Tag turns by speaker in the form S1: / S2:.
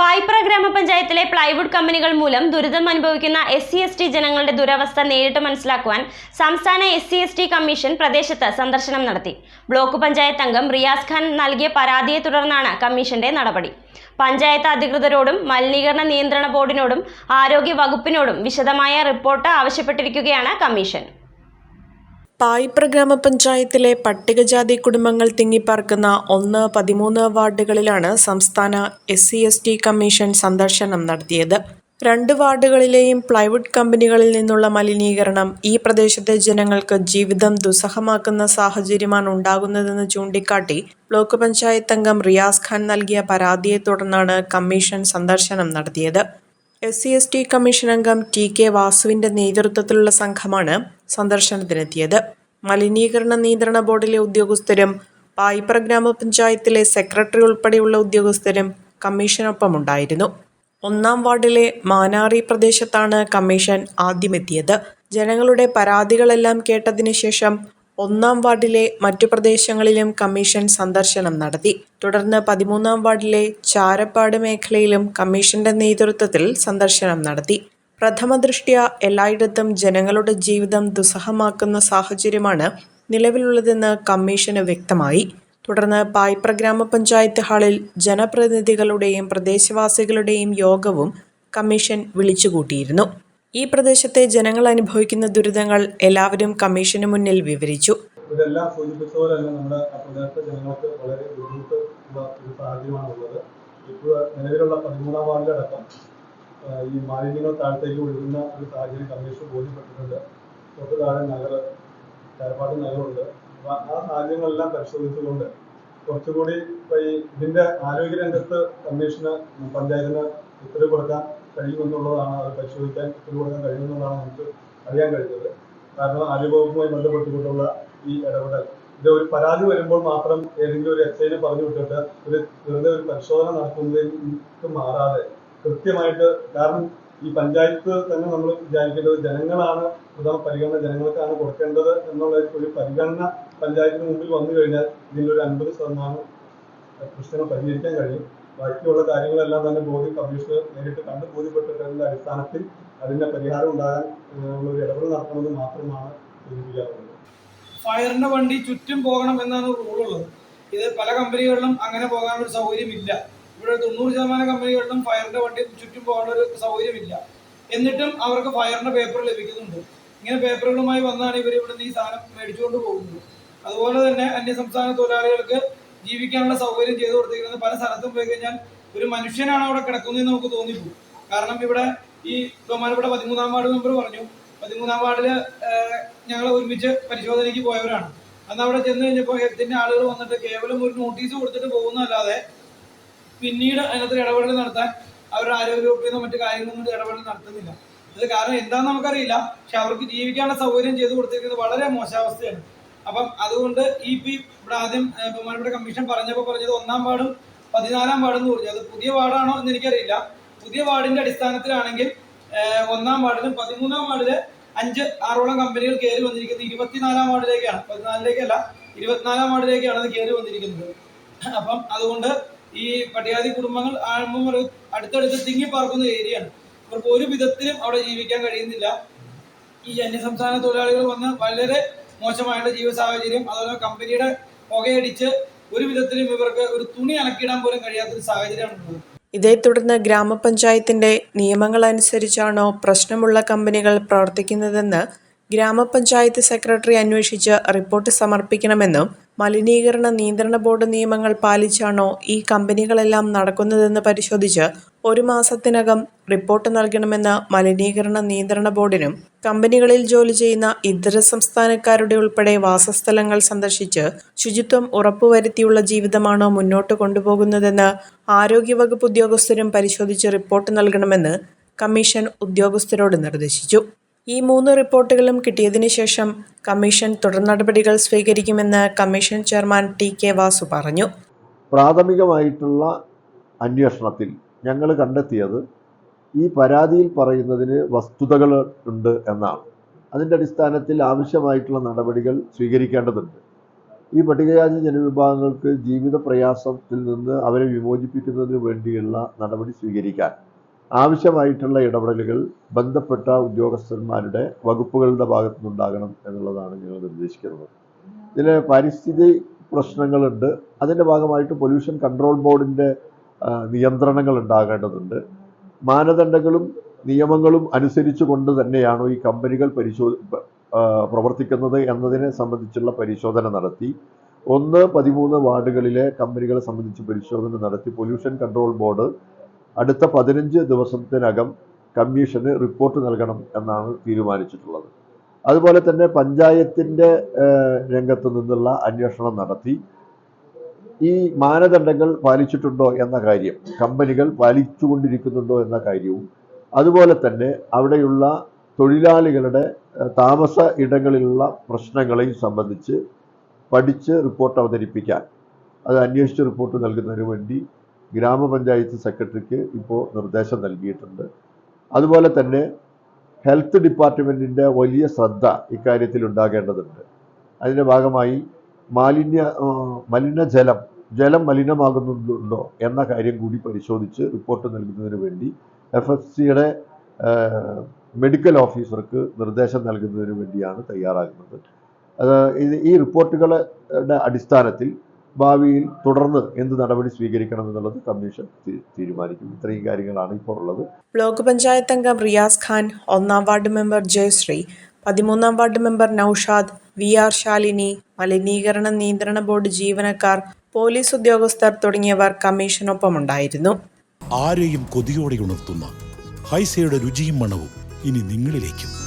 S1: പായിപ്ര ഗ്രാമപഞ്ചായത്തിലെ പ്ലൈവുഡ് കമ്പനികൾ മൂലം ദുരിതം അനുഭവിക്കുന്ന എസ് സി എസ് ടി ജനങ്ങളുടെ ദുരവസ്ഥ നേരിട്ട് മനസ്സിലാക്കുവാൻ സംസ്ഥാന S C S T commission പ്രദേശത്ത് സന്ദർശനം നടത്തി. ബ്ലോക്ക് പഞ്ചായത്ത് അംഗം റിയാസ് ഖാൻ നൽകിയ പരാതിയെ തുടർന്നാണ് കമ്മീഷന്റെ നടപടി. പഞ്ചായത്ത് അധികൃതരോടും മലിനീകരണ നിയന്ത്രണ ബോർഡിനോടും ആരോഗ്യ വകുപ്പിനോടും വിശദമായ റിപ്പോർട്ട് ആവശ്യപ്പെട്ടിരിക്കുകയാണ് കമ്മീഷൻ.
S2: പായിപ്ര ഗ്രാമപഞ്ചായത്തിലെ പട്ടികജാതി കുടുംബങ്ങൾ തിങ്ങിപ്പാർക്കുന്ന ഒന്ന് പതിമൂന്ന് വാർഡുകളിലാണ് സംസ്ഥാന S C S T commission സന്ദർശനം നടത്തിയത്. രണ്ട് വാർഡുകളിലെയും പ്ലൈവുഡ് കമ്പനികളിൽ നിന്നുള്ള മലിനീകരണം ഈ പ്രദേശത്തെ ജനങ്ങൾക്ക് ജീവിതം ദുസ്സഹമാക്കുന്ന സാഹചര്യമാണ് ഉണ്ടാകുന്നതെന്ന് ചൂണ്ടിക്കാട്ടി ബ്ലോക്ക് പഞ്ചായത്ത് അംഗം റിയാസ് ഖാൻ നൽകിയ പരാതിയെ തുടർന്നാണ് കമ്മീഷൻ സന്ദർശനം നടത്തിയത്. S C S T commission അംഗം ടി കെ വാസുവിന്റെ നേതൃത്വത്തിലുള്ള സംഘമാണ് സന്ദർശനത്തിനെത്തിയത്. മലിനീകരണ നിയന്ത്രണ ബോർഡിലെ ഉദ്യോഗസ്ഥരും പായിപ്ര ഗ്രാമപഞ്ചായത്തിലെ സെക്രട്ടറി ഉൾപ്പെടെയുള്ള ഉദ്യോഗസ്ഥരും കമ്മീഷനൊപ്പമുണ്ടായിരുന്നു. ഒന്നാം വാർഡിലെ മാനാറി പ്രദേശത്താണ് കമ്മീഷൻ ആദ്യമെത്തിയത്. ജനങ്ങളുടെ പരാതികളെല്ലാം കേട്ടതിനു ശേഷം ഒന്നാം വാർഡിലെ മറ്റു പ്രദേശങ്ങളിലും കമ്മീഷൻ സന്ദർശനം നടത്തി. തുടർന്ന് പതിമൂന്നാം വാർഡിലെ ചാരപ്പാട് മേഖലയിലും കമ്മീഷന്റെ നേതൃത്വത്തിൽ സന്ദർശനം നടത്തി. പ്രഥമ ദൃഷ്ട്യ എല്ലായിടത്തും ജനങ്ങളുടെ ജീവിതം ദുസ്സഹമാക്കുന്ന സാഹചര്യമാണ് നിലവിലുള്ളതെന്ന് കമ്മീഷന് വ്യക്തമായി. തുടർന്ന് പായ്പ്ര ഗ്രാമപഞ്ചായത്ത് ഹാളിൽ ജനപ്രതിനിധികളുടെയും പ്രദേശവാസികളുടെയും യോഗവും കമ്മീഷൻ വിളിച്ചുകൂട്ടിയിരുന്നു. ഈ പ്രദേശത്തെ ജനങ്ങൾ അനുഭവിക്കുന്ന ദുരിതങ്ങൾ എല്ലാവരും കമ്മീഷന് മുന്നിൽ വിവരിച്ചു.
S3: ഇതെല്ലാം സൂചിപ്പിച്ച പോലെ തന്നെ നമ്മുടെ പ്രദേശത്തെ ജനങ്ങൾക്ക് വളരെ ബുദ്ധിമുട്ട് ഒരു സാഹചര്യമാണുള്ളത്. ഇപ്പോൾ നിലവിലുള്ള പതിമൂന്നാം വാർഡിലടക്കം ഈ മാലിന്യങ്ങൾ താഴത്തേക്ക് ഒഴുകുന്ന ഒരു സാഹചര്യം കമ്മീഷൻ ബോധ്യപ്പെട്ടിട്ടുണ്ട്. തൊട്ട് താഴെ നഗര ചാരപ്പാട് നഗരമുണ്ട് ആ സാഹചര്യങ്ങളെല്ലാം പരിശോധിച്ചുകൊണ്ട് കുറച്ചുകൂടി ഈ ഇതിന്റെ ആരോഗ്യ രംഗത്ത് കമ്മീഷന് പഞ്ചായത്തിന് ഉത്തരവ് കൊടുക്കാൻ കഴിയുമെന്നുള്ളതാണ് അത് പരിശോധിക്കാൻ കൊടുക്കാൻ കഴിയുമെന്നുള്ളതാണ് നമുക്ക് അറിയാൻ കഴിഞ്ഞത്. കാരണം ആരോഗ്യവകുപ്പുമായി ബന്ധപ്പെട്ടുകൊണ്ടുള്ള ഈ ഇടപെടൽ. ഇത് ഒരു പരാതി വരുമ്പോൾ മാത്രം ഏതെങ്കിലും ഒരു എസ് ഐനെ പറഞ്ഞു വിട്ടിട്ട് ഒരു വെറുതെ ഒരു പരിശോധന നടത്തുന്നതിലേക്ക് മാറാതെ കൃത്യമായിട്ട് കാരണം ഈ പഞ്ചായത്ത് തന്നെ നമ്മൾ വിചാരിക്കേണ്ടത് ജനങ്ങളാണ് പ്രധാന പരിഗണന ജനങ്ങൾക്കാണ് കൊടുക്കേണ്ടത് എന്നുള്ള ഒരു പരിഗണന പഞ്ചായത്തിന് മുമ്പിൽ വന്നു കഴിഞ്ഞാൽ ഇതിലൊരു അൻപത് ശതമാനം പ്രശ്നങ്ങൾ പരിഹരിക്കാൻ കഴിയും. ബാക്കിയുള്ള കാര്യങ്ങളെല്ലാം തന്നെ ബോധ്യ കമ്മീഷണർ നേരിട്ട് കണ്ട് ബോധ്യപ്പെട്ടിട്ടുള്ള അടിസ്ഥാനത്തിൽ അതിന്റെ പരിഹാരം ഉണ്ടാകാൻ ഒരു ഇടപെടൽ നടത്തണമെന്ന് മാത്രമാണ് സൂചിപ്പിക്കാറുള്ളത്
S4: ഫയറിന്റെ വണ്ടി ചുറ്റും പോകണം എന്നാണ് റൂളുള്ളത്. ഇത് പല കമ്പനികളിലും അങ്ങനെ പോകാനൊരു സൗകര്യമില്ല. ഇവിടെ തൊണ്ണൂറ് ശതമാനം കമ്പനികളിലും ഫയറിന്റെ വണ്ടി ചുറ്റും പോകാനൊരു സൗകര്യമില്ല. എന്നിട്ടും അവർക്ക് ഫയറിന്റെ പേപ്പർ ലഭിക്കുന്നുണ്ട്. ഇങ്ങനെ പേപ്പറുകളുമായി വന്നാണ് ഇവർ ഇവിടുന്ന് ഈ സാധനം മേടിച്ചുകൊണ്ട് പോകുന്നത്. അതുപോലെ തന്നെ അന്യസംസ്ഥാന തൊഴിലാളികൾക്ക് ജീവിക്കാനുള്ള സൗകര്യം ചെയ്തു കൊടുത്തിരിക്കുന്നത് പല സ്ഥലത്തും പോയി കഴിഞ്ഞാൽ ഒരു മനുഷ്യനാണ് അവിടെ കിടക്കുന്നതെന്ന് നമുക്ക് തോന്നിപ്പോകും. കാരണം ഇവിടെ ഈ ബഹുമാനപ്പെട്ട പതിമൂന്നാം വാർഡ് മെമ്പർ പറഞ്ഞു പതിമൂന്നാം വാർഡിൽ ഞങ്ങൾ ഒരുമിച്ച് പരിശോധനയ്ക്ക് പോയവരാണ്. അന്ന് അവിടെ ചെന്ന് കഴിഞ്ഞപ്പോൾ ഹെൽത്തിന്റെ ആളുകൾ വന്നിട്ട് കേവലം ഒരു നോട്ടീസ് കൊടുത്തിട്ട് പോകുന്നതല്ലാതെ പിന്നീട് അതിനകത്ത് ഇടപെടൽ നടത്താൻ അവരുടെ ആരോഗ്യ വകുപ്പിൽ മറ്റു കാര്യങ്ങളൊന്നും ഇടപെടൽ നടത്തുന്നില്ല. ഇത് കാരണം എന്താണെന്ന് നമുക്കറിയില്ല. പക്ഷെ അവർക്ക് ജീവിക്കാനുള്ള സൗകര്യം ചെയ്തു കൊടുത്തിരിക്കുന്നത് വളരെ മോശാവസ്ഥയാണ്. അപ്പം അതുകൊണ്ട് ഈ പി ഇവിടെ ആദ്യം ബഹുമാനപ്പെട്ട കമ്മീഷൻ പറഞ്ഞപ്പോൾ പറഞ്ഞത് ഒന്നാം വാർഡും പതിനാലാം വാർഡും പറഞ്ഞു. അത് പുതിയ വാർഡാണോ എന്ന് എനിക്കറിയില്ല. പുതിയ വാർഡിന്റെ അടിസ്ഥാനത്തിലാണെങ്കിൽ ഒന്നാം വാർഡിലും പതിമൂന്നാം വാർഡിൽ അഞ്ച് ആറോളം കമ്പനികൾ കയറി വന്നിരിക്കുന്നത് ഇരുപത്തിനാലാം വാർഡിലേക്കാണ്. പതിനാലിലേക്കല്ല ഇരുപത്തിനാലാം വാർഡിലേക്കാണ് അത് കയറി വന്നിരിക്കുന്നത്. അപ്പം അതുകൊണ്ട് ഈ പട്ടികാതി കുടുംബങ്ങൾ അടുത്തടുത്ത് തിങ്ങി പാർക്കുന്ന ഏരിയയാണ്. അവർക്ക് ഒരു വിധത്തിലും അവിടെ ജീവിക്കാൻ കഴിയുന്നില്ല. ഈ അന്യസംസ്ഥാന തൊഴിലാളികൾ വന്ന് വളരെ മോശമായുള്ള ജീവിത സാഹചര്യം അതുപോലെ കമ്പനിയുടെ പുകയടിച്ച് ഒരു വിധത്തിലും ഇവർക്ക് ഒരു തുണി അലക്കിടാൻ പോലും കഴിയാത്തൊരു സാഹചര്യമാണ് ഉള്ളത്.
S2: ഇതേ തുടർന്ന് ഗ്രാമപഞ്ചായത്തിന്റെ നിയമങ്ങൾ അനുസരിച്ചാണോ പ്രശ്നമുള്ള കമ്പനികൾ പ്രവർത്തിക്കുന്നതെന്ന് ഗ്രാമപഞ്ചായത്ത് സെക്രട്ടറി അന്വേഷിച്ച് റിപ്പോർട്ട് സമർപ്പിക്കണമെന്നും മലിനീകരണ നിയന്ത്രണ ബോർഡ് നിയമങ്ങൾ പാലിച്ചാണോ ഈ കമ്പനികളെല്ലാം നടക്കുന്നതെന്ന് പരിശോധിച്ച് ഒരു മാസത്തിനകം റിപ്പോർട്ട് നൽകണമെന്ന് മലിനീകരണ നിയന്ത്രണ ബോർഡിനും കമ്പനികളിൽ ജോലി ചെയ്യുന്ന ഇതര സംസ്ഥാനക്കാരുടെ ഉൾപ്പെടെ വാസസ്ഥലങ്ങൾ സന്ദർശിച്ച് ശുചിത്വം ഉറപ്പുവരുത്തിയുള്ള ജീവിതമാണ് മുന്നോട്ട് കൊണ്ടുപോകുന്നതെന്ന് ആരോഗ്യവകുപ്പ് ഉദ്യോഗസ്ഥരും പരിശോധിച്ച് റിപ്പോർട്ട് നൽകണമെന്ന് കമ്മീഷൻ ഉദ്യോഗസ്ഥരോട് നിർദ്ദേശിച്ചു. ഈ മൂന്ന് റിപ്പോർട്ടുകളും കിട്ടിയതിനു ശേഷം കമ്മീഷൻ തുടർ നടപടികൾ സ്വീകരിക്കുമെന്ന് commission chairman T K Vasu പറഞ്ഞു.
S5: പ്രാഥമികമായിട്ടുള്ള അന്വേഷണത്തിൽ ഞങ്ങൾ കണ്ടെത്തിയത് ഈ പരാതിയിൽ പറയുന്നതിന് വസ്തുതകൾ ഉണ്ട് എന്നാണ്. അതിന്റെ അടിസ്ഥാനത്തിൽ ആവശ്യമായിട്ടുള്ള നടപടികൾ സ്വീകരിക്കേണ്ടതുണ്ട്. ഈ പട്ടികജാതി ജനവിഭാഗങ്ങൾക്ക് ജീവിത പ്രയാസത്തിൽ നിന്ന് അവരെ വിമോചിപ്പിക്കുന്നതിന് വേണ്ടിയുള്ള നടപടി സ്വീകരിക്കാൻ ആവശ്യമായിട്ടുള്ള ഇടപെടലുകൾ ബന്ധപ്പെട്ട ഉദ്യോഗസ്ഥന്മാരുടെ വകുപ്പുകളുടെ ഭാഗത്തു നിന്നുണ്ടാകണം എന്നുള്ളതാണ് ഞങ്ങൾ നിർദ്ദേശിക്കുന്നത്. ഇതിൽ പരിസ്ഥിതി പ്രശ്നങ്ങളുണ്ട്. അതിന്റെ ഭാഗമായിട്ട് പൊല്യൂഷൻ കൺട്രോൾ ബോർഡിന്റെ നിയന്ത്രണങ്ങൾ ഉണ്ടാകേണ്ടതുണ്ട്. മാനദണ്ഡങ്ങളും നിയമങ്ങളും അനുസരിച്ചു കൊണ്ട് തന്നെയാണോ ഈ കമ്പനികൾ പരിശോ പ്രവർത്തിക്കുന്നത് എന്നതിനെ സംബന്ധിച്ചുള്ള പരിശോധന നടത്തി. ഒന്ന് പതിമൂന്ന് വാർഡുകളിലെ കമ്പനികളെ സംബന്ധിച്ച് പരിശോധന നടത്തി. പൊല്യൂഷൻ കൺട്രോൾ ബോർഡ് അടുത്ത പതിനഞ്ച് ദിവസത്തിനകം കമ്മീഷന് റിപ്പോർട്ട് നൽകണം എന്നാണ് തീരുമാനിച്ചിട്ടുള്ളത്. അതുപോലെ തന്നെ പഞ്ചായത്തിന്റെ രംഗത്തു നിന്നുള്ള അന്വേഷണം നടത്തി. ഈ മാനദണ്ഡങ്ങൾ പാലിച്ചിട്ടുണ്ടോ എന്ന കാര്യം കമ്പനികൾ പാലിച്ചുകൊണ്ടിരിക്കുന്നുണ്ടോ എന്ന കാര്യവും അതുപോലെ തന്നെ അവിടെയുള്ള തൊഴിലാളികളുടെ താമസ ഇടങ്ങളിലുള്ള പ്രശ്നങ്ങളെയും സംബന്ധിച്ച് പഠിച്ച് റിപ്പോർട്ട് അവതരിപ്പിക്കാൻ അത് അന്വേഷിച്ച് റിപ്പോർട്ട് നൽകുന്നതിന് വേണ്ടി ഗ്രാമപഞ്ചായത്ത് സെക്രട്ടറിക്ക് ഇപ്പോൾ നിർദ്ദേശം നൽകിയിട്ടുണ്ട്. അതുപോലെ തന്നെ ഹെൽത്ത് ഡിപ്പാർട്ട്മെന്റിന്റെ വലിയ ശ്രദ്ധ ഇക്കാര്യത്തിൽ ഉണ്ടാകേണ്ടതുണ്ട്. അതിന്റെ ഭാഗമായി മാലിന്യ മലിനജലം ജലം മലിനമാകുന്നുണ്ടോ എന്ന കാര്യം കൂടി പരിശോധിച്ച് റിപ്പോർട്ട് നൽകുന്നതിന് വേണ്ടി എഫ് എഫ് സിയുടെ മെഡിക്കൽ ഓഫീസർക്ക് നിർദ്ദേശം നൽകുന്നതിന് വേണ്ടിയാണ് തയ്യാറാകുന്നത്. ഈ റിപ്പോർട്ടുകളുടെ അടിസ്ഥാനത്തിൽ ഭാവിയിൽ തുടർന്ന് എന്ത് നടപടി സ്വീകരിക്കണം എന്നുള്ളത് കമ്മീഷൻ തീരുമാനിക്കും. ഇത്രയും കാര്യങ്ങളാണ് ഇപ്പോൾ ഉള്ളത്.
S2: ബ്ലോക്ക് പഞ്ചായത്ത് അംഗം റിയാസ് ഖാൻ ഒന്നാം വാർഡ് മെമ്പർ ജയശ്രീ പതിമൂന്നാം ward member Naushad V R Shalini മലിനീകരണ നിയന്ത്രണ ബോർഡ് ജീവനക്കാർ പോലീസ് ഉദ്യോഗസ്ഥർ തുടങ്ങിയവർ കമ്മീഷനൊപ്പമുണ്ടായിരുന്നു.
S6: ആരെയും കൊതിയോടെ ഉണർത്തുന്ന ഹൈസയുടെ രുചിയും മണവും ഇനി നിങ്ങളിലേക്കും.